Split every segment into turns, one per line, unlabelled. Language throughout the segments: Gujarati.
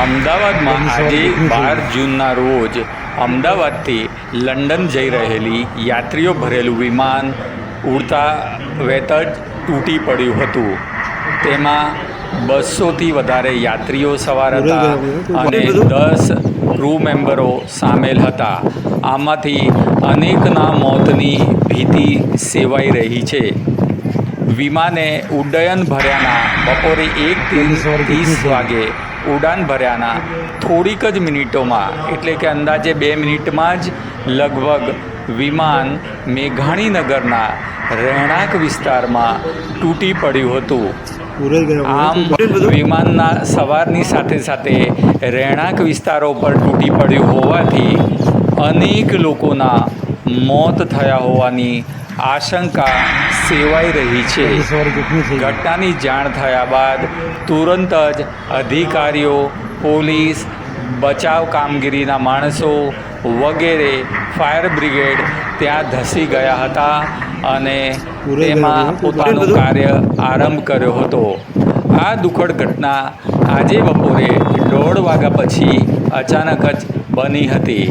અમદાવાદમાં આજે બાર જૂનના રોજ અમદાવાદથી લંડન જઈ રહેલી યાત્રીઓ ભરેલું વિમાન ઉડતા વેત જ તૂટી પડ્યું હતું. તેમાં બસોથી વધારે યાત્રીઓ સવાર હતા અને દસ ક્રૂ મેમ્બરો સામેલ હતા. આમાંથી અનેકના મોતની ભીતિ સેવાઈ રહી છે. વિમાને ઉડ્ડયન ભર્યાના બપોરે એક ત્રીસ વાગે ઉડાન ભર્યાના થોડીક જ મિનિટોમાં એટલે કે અંદાજે બે મિનિટમાં જ લગભગ વિમાન મેઘાણીનગરના રહેણાંક વિસ્તારમાં તૂટી પડ્યું હતું. આમ વિમાનના સવારની સાથે સાથે રહેણાંક વિસ્તારો પર તૂટી પડ્યું હોવાથી અનેક લોકોના મોત થયા હોવાની આશંકા સેવાઈ રહી છે. ઘટનાની જાણ થયા બાદ તુરંત જ અધિકારીઓ પોલીસ બચાવ કામગીરીના માણસો વગેરે ફાયર બ્રિગેડ ત્યાં ધસી ગયા હતા અને તેમાં પોતાનું કાર્ય આરંભ કર્યો હતો. આ દુઃખદ ઘટના આજે બપોરે દોઢ વાગ્યા પછી અચાનક જ બની હતી.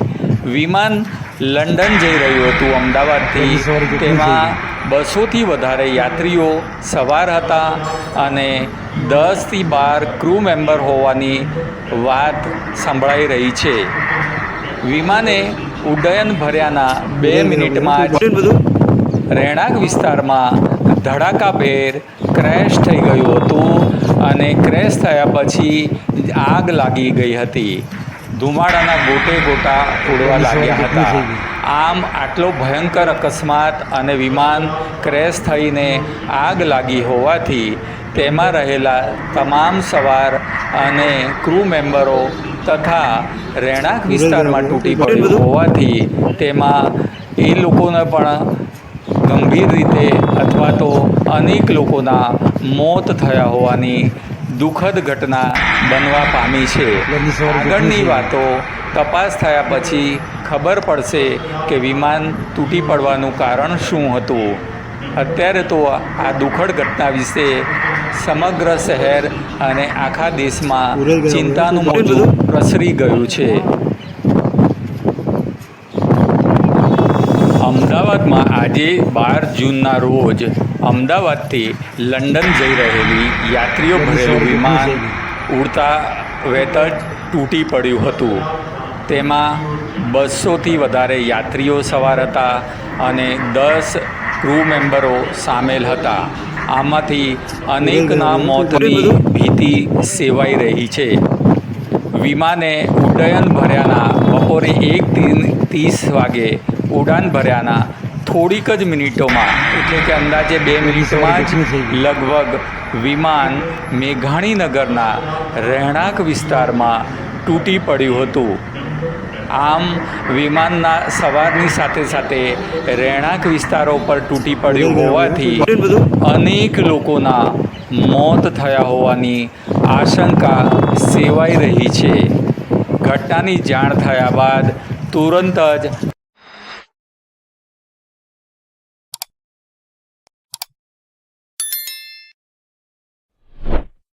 વિમાન લંડન જઈ રહ્યું હતું અમદાવાદથી. તેમાં બસોથી વધારે યાત્રીઓ સવાર હતા અને દસથી બાર ક્રૂ મેમ્બર હોવાની વાત સંભળાઈ રહી છે. વિમાને ઉડ્ડયન ભર્યાના બે મિનિટમાં રહેણાંક વિસ્તારમાં ધડાકાભેર ક્રેશ થઈ ગયું હતું અને ક્રેશ થયા પછી આગ લાગી ગઈ હતી. ધુમાડાના ગોટે ગોટા ઉડવા લાગ્યા હતા. આમ આટલો ભયંકર અકસ્માત અને વિમાન ક્રેશ થઈને આગ લાગી હોવાથી તેમાં રહેલા તમામ સવાર અને ક્રૂ મેમ્બરો તથા રહેણાંક વિસ્તારમાં તૂટી પડ્યું હોવાથી તેમાં એ લોકોને પણ ગંભીર રીતે અથવા તો અનેક લોકોના મોત થયા હોવાની દુઃખદ ઘટના બનવા પામી છે. આગળની વાતો તપાસ થયા પછી ખબર પડશે કે વિમાન તૂટી પડવાનું કારણ શું હતું. અત્યારે તો આ દુઃખદ ઘટના વિશે સમગ્ર શહેર અને આખા દેશમાં ચિંતાનું મોજું પ્રસરી ગયું છે. અમદાવાદમાં આજે બાર જૂનના રોજ અમદાવાદથી લંડન જઈ રહેલી યાત્રીઓ ભરેલું વિમાન ઉડતા વેત જ તૂટી પડ્યું હતું. તેમાં બસોથી વધારે યાત્રીઓ સવાર હતા અને દસ ક્રૂ મેમ્બરો સામેલ હતા. આમાંથી અનેકના મોતની ભીતિ સેવાઈ રહી છે. વિમાને ઉડ્ડયન ભર્યાના બપોરે એક ત્રીસ વાગે ઉડાન ભર્યાના થોડીક જ મિનિટોમાં એટલે કે અંદાજે બે મિનિટમાં જ લગભગ વિમાન મેઘાણીનગરના રહેણાંક વિસ્તારમાં તૂટી પડ્યું હતું. આમ વિમાનના સવારની સાથે સાથે રહેણાંક વિસ્તારો પર તૂટી પડ્યું હોવાથી અનેક લોકોના મોત થયા હોવાની આશંકા સેવાઈ રહી છે. ઘટનાની જાણ થયા બાદ તુરંત જ